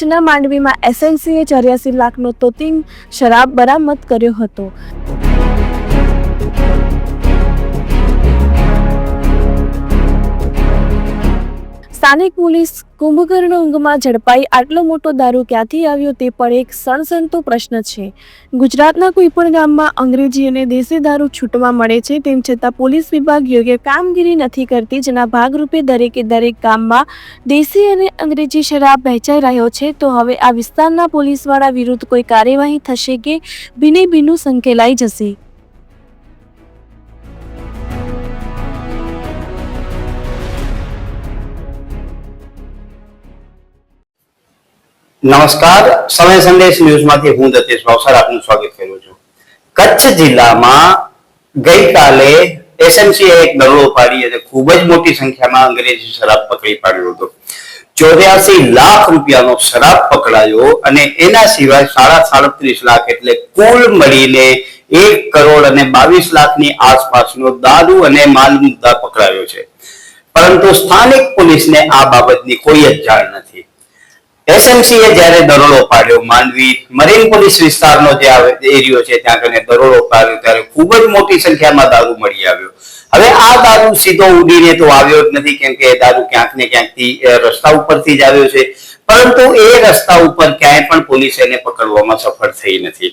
કચ્છના માંડવીમાં એસએનસીએ ચોર્યાસી લાખનો તોતિંગ શરાબ બરામદ કર્યો હતો. સ્થાનિક પોલીસ કુંભકર્ણ ઊંઘમાં ઝડપાઈ આટલો મોટો દારૂ ક્યાંથી આવ્યો તે પણ એક સણસણતો પ્રશ્ન છે. ગુજરાતના કોઈ પણ ગામમાં અંગ્રેજી અને દેશી દારૂ છૂટવા મળે છે તેમ છતાં પોલીસ વિભાગ યોગ્ય કામગીરી નથી કરતી જેના ભાગરૂપે દરેકે દરેક ગામમાં દેશી અને અંગ્રેજી શરાબ વહેંચાઈ રહ્યો છે તો હવે આ વિસ્તારના પોલીસવાળા વિરુદ્ધ કોઈ કાર્યવાહી થશે કે ભીને ભીનું સંકેલાઈ જશે? નમસ્કાર. સમય સંદેશ ન્યૂઝમાંથી હું દતેશ ભાવસર. આપનું સ્વાગત કરું છું. કચ્છ જિલ્લામાં ગઈકાલે એસએમસીએ એક દરોડો પાડી અને ખૂબ જ મોટી સંખ્યામાં અંગ્રેજી શરાબ પકડી પાડ્યો હતો. ચોર્યાસી લાખ રૂપિયાનો શરાબ પકડાયો અને એના સિવાય સાડા સાડત્રીસ લાખ એટલે કુલ મળીને એક કરોડ અને બાવીસ લાખની આસપાસનો દારૂ અને માલ મુદ્દા પકડાયો છે. પરંતુ સ્થાનિક પોલીસને આ બાબતની કોઈ જ જાણ નથી. એસએમસીએ જ્યારે દરોડો પાડ્યો, માંડવી મરીન પોલીસ વિસ્તારનો જે એરિયો છે, ત્યાં કને દરોડો પાડ્યો, ત્યારે ખૂબ જ મોટી સંખ્યામાં દારૂ મળી આવ્યો. હવે આ દારૂ સીધો ઉડીને તો આવ્યો જ નથી, કેમ કે દારૂ ક્યાંક ને ક્યાંકથી રસ્તા ઉપરથી જ આવ્યો છે. પરંતુ એ રસ્તા ઉપર ક્યાંય પણ પોલીસ એને પકડવામાં સફળ થઈ નથી.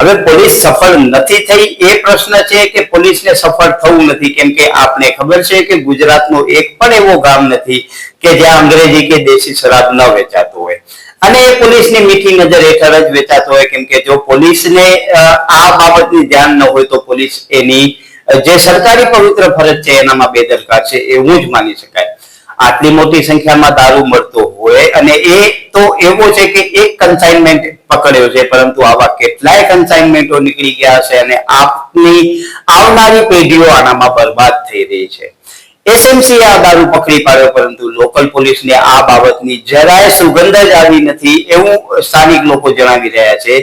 હવે પોલીસ સફળ નથી થઈ એ પ્રશ્ન છે કે પોલીસને સફળ થવું નથી. કેમ કે આપને ખબર છે કે ગુજરાતનો એક પણ એવો ગામ નથી કે જ્યાં અંગ્રેજી કે દેશી શરાબ ન વેચાતો હોય. અને એ પોલીસની મીઠી નજર હેઠળ જ વેચાતો હોય. કેમ કે જો પોલીસને આ બાબતની ધ્યાન ન હોય તો પોલીસ એની જે સરકારી પવિત્ર ફરજ છે એનામાં બેદરકાર છે એવું જ માની શકાય. આટલી મોટી સંખ્યામાં દારૂ મળતો હોય અને એ તો એવો છે કે એક કન્સાઇનમેન્ટ પકડ્યો છે, પરંતુ આવા કેટલાય કન્સાઇનમેન્ટો નીકળી ગયા છે અને આપની આવનારી પેઢીઓ આનામાં બરબાદ થઈ રહી છે. એસએમસી આ દારૂ પકડી પાડ્યો, પરંતુ લોકલ પોલીસને આ બાબતની જરાય સુગંધ જ આવી નથી એવું સ્થાનિક લોકો જણાવી રહ્યા છે.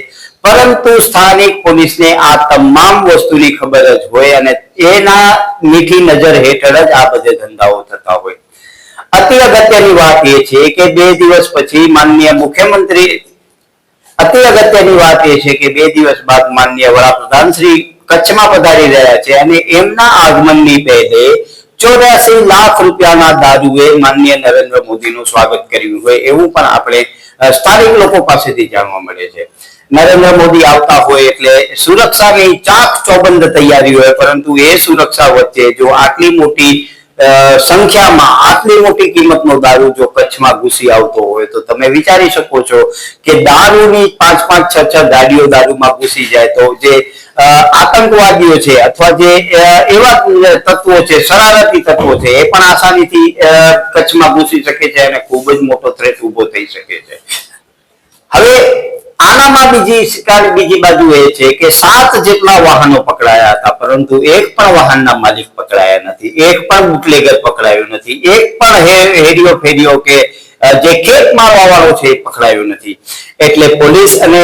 પરંતુ સ્થાનિક પોલીસને આ તમામ વસ્તુની ખબર જ હોય અને એના મીઠી નજર હેઠળ જ આ બધે ધંધાઓ થતા હોય. અતિ અગત્યની વાત એ છે કે બે દિવસ પછી માનનીય મુખ્યમંત્રી, અતિ અગત્યની વાત એ છે કે બે દિવસ બાદ માનનીય વડાપ્રધાન શ્રી કચ્છમાં પધારી રહ્યા છે અને એમના આગમનની પહેલે ચોર્યાસી લાખ રૂપિયાના દારૂએ માનનીય નરેન્દ્ર મોદીનું સ્વાગત કર્યું હોય એવું પણ આપણે સ્થાનિક લોકો પાસેથી જાણવા મળે છે. નરેન્દ્ર મોદી આવતા હોય એટલે સુરક્ષાની ચાક ચોબંધ તૈયારી હોય, પરંતુ એ સુરક્ષા વચ્ચે જો આટલી મોટી સંખ્યામાં આટલી મોટી કિંમતનો દારૂ જો કચ્છમાં ઘૂસી આવતો હોય તો તમે વિચારી શકો છો કે દારૂની પાંચ પાંચ છ છ ગાડીઓ દારૂમાં ઘૂસી જાય તો જે આતંકવાદીઓ છે અથવા જે એવા તત્વો છે, શરારતી તત્વો છે, એ પણ આસાનીથી કચ્છમાં ઘૂસી શકે છે અને ખૂબ જ મોટો થ્રેટ ઊભો થઈ શકે છે. હવે આનામાં બીજી શિકાર બીજી બાજુ એ છે કે સાત જેટલા વાહનો પકડાયા હતા, પરંતુ એક પણ વાહનના માલિક પકડાયા નથી. એક પણ બુટલેગર પકડાયો નથી. એક પણ હેરિયો ફેરિયો કે જે ખેત વાળો છે પકડાયો નથી. એટલે પોલીસ અને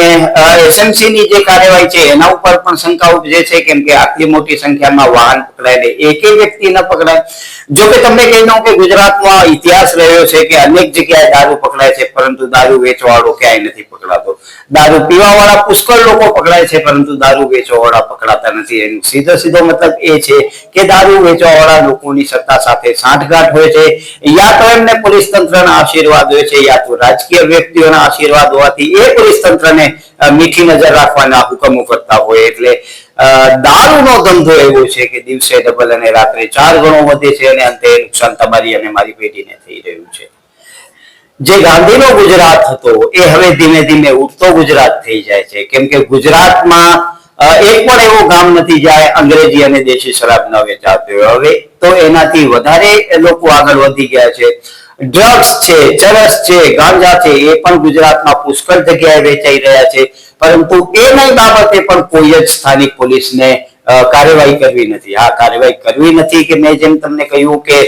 એસએમસી ની જે કાર્યવાહી છે એના ઉપર પણ શંકા ઉપજે છે કેમ કે આટલી મોટી સંખ્યામાં વાહન પકડાય એકે વ્યક્તિ ન પકડાય. જો કે તમને કહી દઉં કે ગુજરાતમાં ઇતિહાસ રહ્યો છે કે અનેક જગ્યાએ દારૂ પકડાય છે, પરંતુ દારૂ વેચવાવાળો ક્યાંય નથી પકડાતો. દારૂ પીવા વાળા પુષ્કળ લોકો પકડાય છે, પરંતુ દારૂ વેચવા વાળા પકડાતા નથી. એનો સીધો સીધો મતલબ એ છે કે દારૂ વેચવા વાળા લોકોની સત્તા સાથે સાંઠગાંઠ હોય છે. યા તો એમને પોલીસ તંત્રના આશીર્વાદ હોય છે યા તો રાજકીય વ્યક્તિઓના આશીર્વાદ હોવાથી એ પોલીસ તંત્રને મીઠી નજર રાખવાના હુકમો કરતા હોય એટલે દારૂનો ધંધો એવો છે કે દિવસે ડબલ અને રાત્રે ચાર ગણો વધે છે અને અંતે નુકસાન તમારી અને મારી પેઢીને થઈ રહ્યું છે. જે ગાંધીનો ગુજરાત હતો, એ હવે ધીમે ધીમે ઉઠતો ગુજરાત થઈ જાય છે. કેમ કે ગુજરાતમાં એક પણ એવું ગામ નથી જ્યાં અંગ્રેજી અને દેશી શરાબ ન વેચાતો હવે તો એનાથી વધારે લોકો આગળ વધી ગયા છે. ડ્રગ્સ છે ચરસ છે, ગાંજા છે, એ પણ ગુજરાતમાં પુષ્કળ જગ્યાએ વેચાઈ રહ્યા છે. પરંતુ એની બાબતે પણ કોઈ જ સ્થાનિક પોલીસને કાર્યવાહી કરવી નથી. આ કાર્યવાહી કરવી નથી કે મેં જેમ તમને કહ્યું કે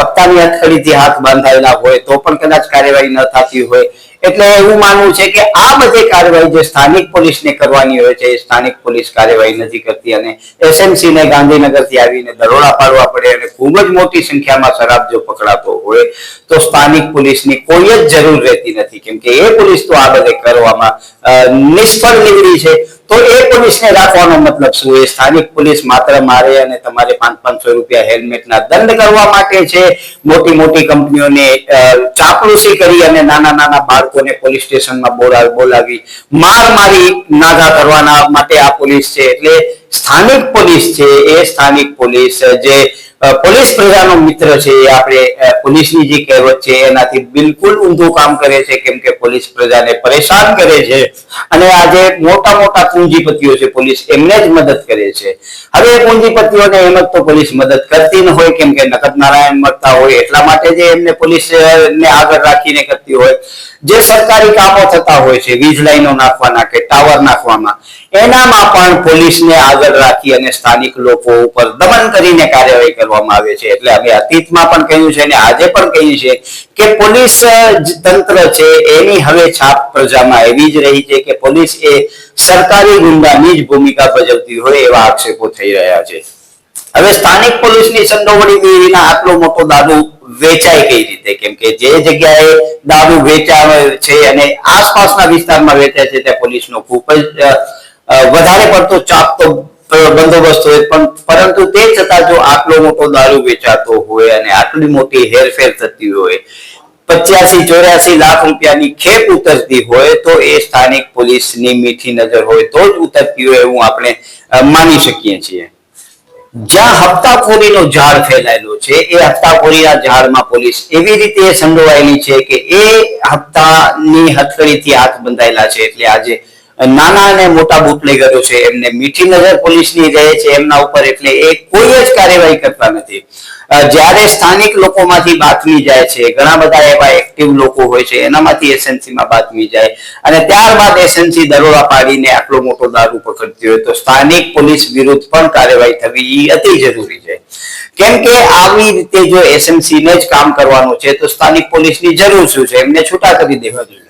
હપ્તાની હથકડીથી હાથ બાંધાયેલા હોય તો પણ કદાચ કાર્યવાહી ન થતી હોય. એટલે એવું માનવું છે કે આ બધી કાર્યવાહી જે સ્થાનિક પોલીસને કરવાની હોય છે, એ સ્થાનિક પોલીસ કાર્યવાહી નથી કરતી અને એસએમસી ને ગાંધીનગરથી આવીને દરોડા પાડવા પડે અને ખૂબ જ મોટી સંખ્યામાં શરાબ જો પકડાતો હોય તો સ્થાનિક પોલીસની કોઈ જ જરૂર રહેતી નથી. કેમ કે એ પોલીસ તો આ બધે કરવામાં નિષ્ફળ નીકળી છે. તો એ પોલીસને રાખવાનો મતલબ શું? એ સ્થાનિક પોલીસ માત્ર મારે અને તમારે પાંચ પાંચસો રૂપિયા હેલ્મેટના દંડ કરવા માટે છે. મોટી મોટી કંપનીઓને ચાપલુસી કરી અને નાના નાના બાળકોને પોલીસ સ્ટેશનમાં બોલા બોલાવી માર મારી નાગા કરવાના માટે આ પોલીસ છે. એટલે સ્થાનિક પોલીસ છે. એ સ્થાનિક પોલીસ જે પોલીસ પ્રજાનો મિત્ર છે એ આપણે પોલીસની જે કહેવત છે એનાથી બિલકુલ ઊંધું કામ કરે છે કેમ કે પોલીસ પ્રજાને પરેશાન કરે છે. અને આજે મોટા મોટા પૂંજીપતિઓ છે પોલીસ એમને જ મદદ કરે છે. હવે પૂંજીપતિઓને એમ જ તો પોલીસ મદદ કરતી ન હોય કેમ કે નકદ નારાયણ મળતા હોય એટલા માટે જે એમને પોલીસ ને આગળ રાખીને કરતી હોય. જે સરકારી કામો થતા હોય છે, વીજ લાઈનો નાખવાના કે ટાવર નાખવામાં એનામાં પણ પોલીસને આગળ રાખી અને સ્થાનિક લોકો ઉપર દમન કરીને કાર્યવાહી કરવામાં આવે છે. એટલે અમે અતીતમાં પણ કહ્યું છે અને આજે પણ કહ્યું છે કે પોલીસ તંત્ર છે, એની હવે છાપ પ્રજામાં એવી જ રહી છે કે પોલીસ એ સરકારી ગુંડાની જ ભૂમિકા ભજવતી હોય એવા આક્ષેપો થઈ રહ્યા છે. હવે સ્થાનિક પોલીસની સંડોવણી વિના આટલો મોટો દારૂ વેચાય કઈ રીતે? કેમ કે જે જગ્યાએ દારૂ વેચાય છે અને આસપાસના વિસ્તારમાં વેચાય છે ત્યાં પોલીસનો ખૂબ જ વધારે પડતો ચાપતો બંદોબસ્ત હોય, પણ પરંતુ તે છતાં જો આટલો મોટો દારૂ વેચાતો હોય અને આટલી મોટી હેરફેર થતી હોય, પચ્યાસી ચોર્યાસી લાખ રૂપિયાની ખેપ ઉતરતી હોય, તો એ સ્થાનિક પોલીસની મીઠી નજર હોય તો જ ઉતરતી હોય એવું આપણે માની શકીએ છીએ. જ્યાં હપ્તાખોરીનો ઝાડ ફેલાયેલો છે, એ હપ્તાખોરીના ઝાડમાં પોલીસ એવી રીતે સંડોવાયેલી છે કે એ હપ્તાની હથકડીથી હાથ બંધાયેલા છે, એટલે આજે નાના અને મોટા બુટલેગરો છે. એમને મીઠી નજર પોલીસની રહે છે. એમના ઉપર એટલે એ કોઈ જ કાર્યવાહી કરતા નથી. જ્યારે સ્થાનિક લોકોમાંથી બાતમી જાય છે, ઘણા બધા એવા એક્ટિવ લોકો હોય છે, એનામાંથી એસએનસીમાં બાતમી જાય અને ત્યારબાદ એસએનસી દરોડા પાડીને આટલો મોટો દારૂ પકડતી હોય તો સ્થાનિક પોલીસ વિરુદ્ધ પણ કાર્યવાહી થવી એ અતિ જરૂરી છે. કેમ કે આવી રીતે જો એસએમસી ને જ કામ કરવાનું છે, તો સ્થાનિક પોલીસની જરૂર શું છે? એમને છૂટા કરી દેવા જોઈએ.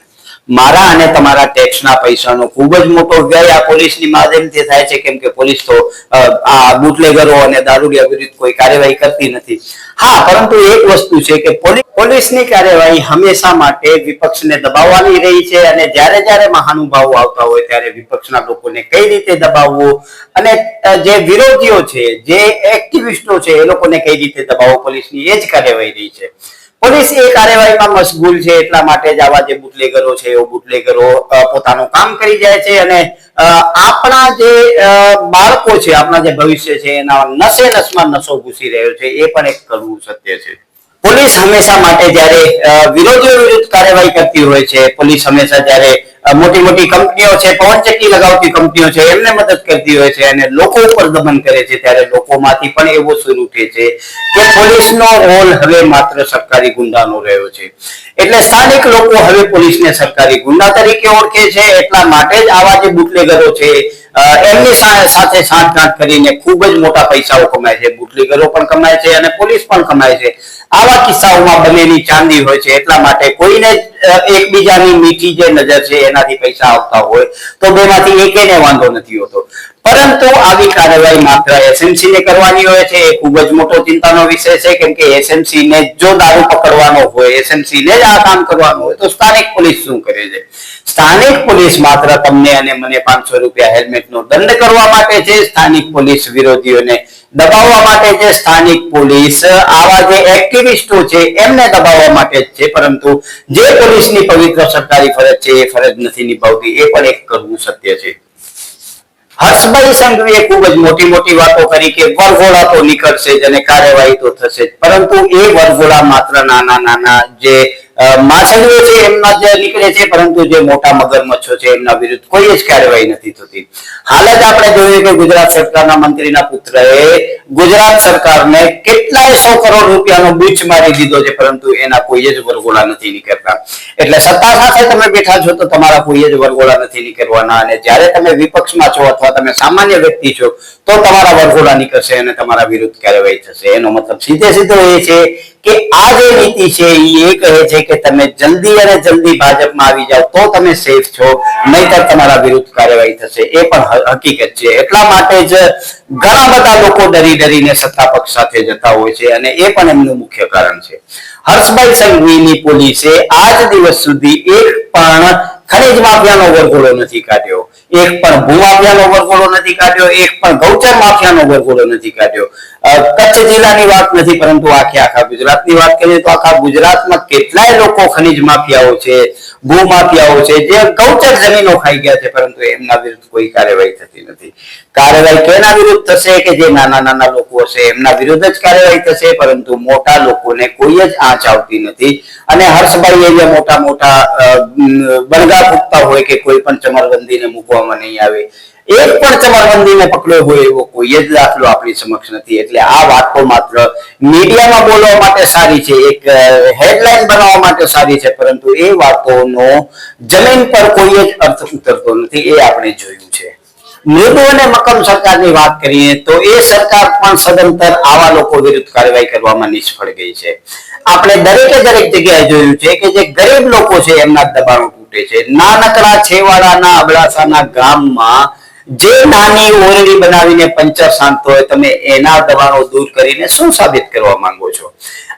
મારા અને તમારા ટેક્સના પૈસાનો ખૂબ જ મોટો વ્યય આ પોલીસની માધ્યમથી થાય છે, કેમ કે પોલીસ તો આ બુટલેગરો અને દારૂડિયા વિરુદ્ધ કોઈ કાર્યવાહી કરતી નથી. હા, પરંતુ એક વસ્તુ છે કે પોલીસની કાર્યવાહી હંમેશા માટે વિપક્ષને દબાવવાની રહી છે અને જ્યારે જ્યારે મહાનુભાવો આવતા હોય ત્યારે વિપક્ષના લોકોને કઈ રીતે દબાવવું અને જે વિરોધીઓ છે, જે એક્ટિવિસ્ટો છે, એ લોકોને કઈ રીતે દબાવવો, પોલીસની એ જ કાર્યવાહી રહી છે. પોલીસ એ કાર્યવાહીમાં મશગુલ છે એટલા માટે જ આવા જે બુટલેગરો છે, એવો બુટલેગરો પોતાનું કામ કરી જાય છે અને આપણા જે બાળકો છે, આપણા જે ભવિષ્ય છે, એના નસે નસમાં નસો ઘૂસી રહ્યો છે, એ પણ એક કરવું સત્ય છે. પોલીસ હંમેશા માટે જ્યારે વિરોધીઓ વિરુદ્ધ કાર્યવાહી કરતી હોય છે, પોલીસ હંમેશા જ્યારે મોટી મોટી કંપનીઓ છે પવનચક્કી લગાવતી કંપનીઓ છે, એમને મદદ કરતી હોય છે અને લોકો ઉપર દમન કરે છે ત્યારે લોકોમાંથી પણ એવો સુર ઉઠે છે કે પોલીસનો રોલ હવે માત્ર સરકારી ગુંડાનો રહ્યો છે. એટલે સ્થાનિક લોકો હવે પોલીસને સરકારી ગુંડા તરીકે ઓળખે છે, એટલા માટે જ આવા જે બુટલેગરો છે એમની સાથે સાંઠગાંઠ કરીને ખૂબ જ મોટા પૈસાઓ કમાય છે, બુટલેગરો પણ કમાય છે અને પોલીસ પણ કમાય છે. આવા કિસ્સાઓમાં બંનેની ચાંદી હોય છે, એટલા માટે કોઈને એકબીજાની મીઠી જે નજર છે એનાથી પૈસા આવતા હોય તો બેમાંથી એકેને વાંધો નથી હોતો. પરંતુ આવી કાર્યવાહી માત્ર એસએમસી ને કરવાની હોય છે, એ ખૂબ જ મોટો ચિંતાનો વિષય છે, કેમ કે એસએમસી ને જો દારૂ પકડવાનો હોય એસએમસી ને જ આ કામ કરવાનું હોય, તો સ્થાનિક પોલીસ શું કરે છે? સ્થાનિક પોલીસ માત્ર તમને અને મને પાંચસો રૂપિયા હેલ્મેટ નો દંડ કરવા માટે છે સ્થાનિક પોલીસ વિરોધીઓને દબાવવા માટે જે સ્થાનિક પોલીસ, આવા જે એક્ટિવિસ્ટો છે, એમને દબાવવા માટે જ છે, પરંતુ જે પોલીસની પવિત્ર સરકારી ફરજ છે, એ ફરજ નથી નિભાવતી, એ પણ એક કરવું સત્ય છે. હર્ષભાઈ સંઘવીએ ખૂબ જ મોટી મોટી વાતો કરી કે વરઘોડા તો નીકળશે જ અને કાર્યવાહી તો થશે જ, પરંતુ એ વરઘોડા માત્ર નાના નાના જે માછલીઓ છે એમના જ નીકળે છે, પરંતુ જે મોટા મગરમચ્છો છે એમના વિરુદ્ધ કોઈ જ કાર્યવાહી નથી થતી. હાલ જ આપણે જોયું કે ગુજરાત સરકારના મંત્રીના પુત્રએ ગુજરાત સરકારને કેટલાય સો કરોડ રૂપિયાનો બીચ મારી દીધો છે, પરંતુ એના કોઈ જ વરઘોડા નથી નીકળતા. એટલે સત્તા સાથે તમે બેઠા છો તો તમારા કોઈ જ વરઘોડા નથી નીકળવાના અને જ્યારે તમે વિપક્ષમાં છો અથવા તમે સામાન્ય વ્યક્તિ છો તો તમારા વરઘોડા નીકળશે અને તમારા વિરુદ્ધ કાર્યવાહી થશે. એનો મતલબ સીધે સીધો એ છે કે આ જે નીતિ છે એ કહે છે કે તમે જલ્દી અને જલ્દી ભાજપમાં આવી જાઓ, તો તમે સેફ છો, નહીતર તમારા વિરુદ્ધ કાર્યવાહી થશે. એ પણ હકીકત છે. એટલા માટે જ ઘણા બધા લોકો ડરી ડરીને સત્તા પક્ષ સાથે જતા હોય છે અને એ પણ એમનું મુખ્ય કારણ છે. હર્ષભાઈ સંઘવીની પોલીસે આજ દિવસ સુધી એક પણ ખનીજ માફિયાનો વરઘોડો નથી કાઢ્યો. એક પણ ભૂમાફિયાનો વરઘોડો નથી કાઢ્યો, એક પણ ગૌચર માફિયાનો વરઘોડો નથી કાઢ્યો. કચ્છ જિલ્લાની વાત નથી, પરંતુ આખે આખા ગુજરાતની વાત કરીએ તો આખા ગુજરાતમાં કેટલાય લોકો ખનીજ માફિયાઓ છે. ભૂમાફિયાઓ છે, જે ગૌચર જમીનો ખાઈ ગયા છે, પરંતુ એમના વિરુદ્ધ કોઈ કાર્યવાહી થતી નથી. કાર્યવાહી કેના વિરુદ્ધ થશે કે જે નાના નાના લોકો હશે, એમના વિરુદ્ધ જ કાર્યવાહી થશે, પરંતુ મોટા લોકોને કોઈ જ આંચ આવતી નથી. અને હર્ષભાઈ એ જે મોટા મોટા બળગા ફૂટતા હોય કે કોઈ પણ ચમરબંધીને મૂકવામાં નહીં આવે એક પણ ચમરબંધીને પકડ્યો હોય એવો કોઈ જ દાખલો આપણી સમક્ષ નથી. એટલે આ વાતો માત્ર મીડિયામાં બોલવા માટે સારી છે, એક હેડલાઇન બનાવવા માટે સારી છે, પરંતુ એ વાતોનો જમીન પર કોઈ જ અર્થ ઉતરતો નથી એ આપણે જોયું છે. મૃદુ અને મક્કમ સરકારની વાત કરીએ તો એ સરકાર પણ સદંતર આવા લોકો વિરુદ્ધ કાર્યવાહી કરવામાં નિષ્ફળ ગઈ છે. આપણે દરેકે દરેક જગ્યાએ જોયું છે કે જે ગરીબ લોકો છે એમના દબાણો તૂટે છે. નાનકડા છેવાડાના અબડાસાના ગામમાં જે નાની ઓરડી બનાવીને પંચર શાંત હોય, તમે એના દબાણો દૂર કરીને શું સાબિત કરવા માંગો છો?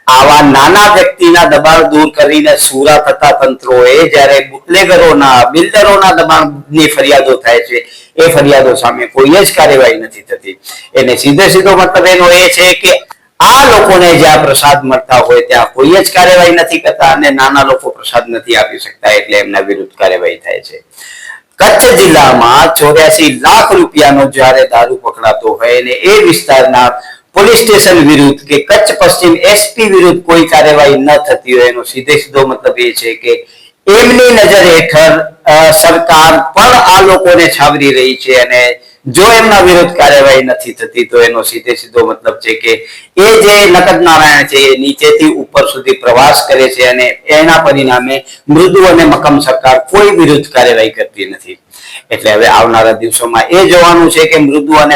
આવા નાના વ્યક્તિના દબાણ દૂર કરીને સુરા થતા તંત્રોએ જ્યારે બુટલેગરોના, બિલ્ડરોના દબાણની ફરિયાદો થાય છે, એ ફરિયાદો સામે કોઈ જ કાર્યવાહી નથી થતી. એને સીધે સીધો મતલબ એનો એ છે કે આ લોકોને જ્યાં પ્રસાદ મળતા હોય, ત્યાં કોઈ જ કાર્યવાહી નથી કરતા અને નાના લોકો પ્રસાદ નથી આપી શકતા એટલે એમના વિરુદ્ધ કાર્યવાહી થાય છે. કચ્છ જિલ્લામાં ચોર્યાસી લાખ રૂપિયાનો જ્યારે દારૂ પકડાતો હોય અને એ વિસ્તારના પોલીસ સ્ટેશન વિરુદ્ધ કે કચ્છ પશ્ચિમ એસપી વિરુદ્ધ કોઈ કાર્યવાહી ન થતી હોય, એનો સીધે સીધો મતલબ એ છે કે એમની નજર હેઠળ સરકાર પણ આ લોકોને છાવરી રહી છે અને જો એમના વિરુદ્ધ કાર્યવાહી નથી થતી, તો એનો સીધે સીધો મતલબ છે કે એ જે નકદ નારાયણ છે, એ નીચેથી ઉપર સુધી પ્રવાસ કરે છે અને એના પરિણામે મૃદુ અને મક્કમ સરકાર કોઈ વિરુદ્ધ કાર્યવાહી કરતી નથી. એટલે હવે આવનારા દિવસોમાં એ જોવાનું છે કે મૃદુ અને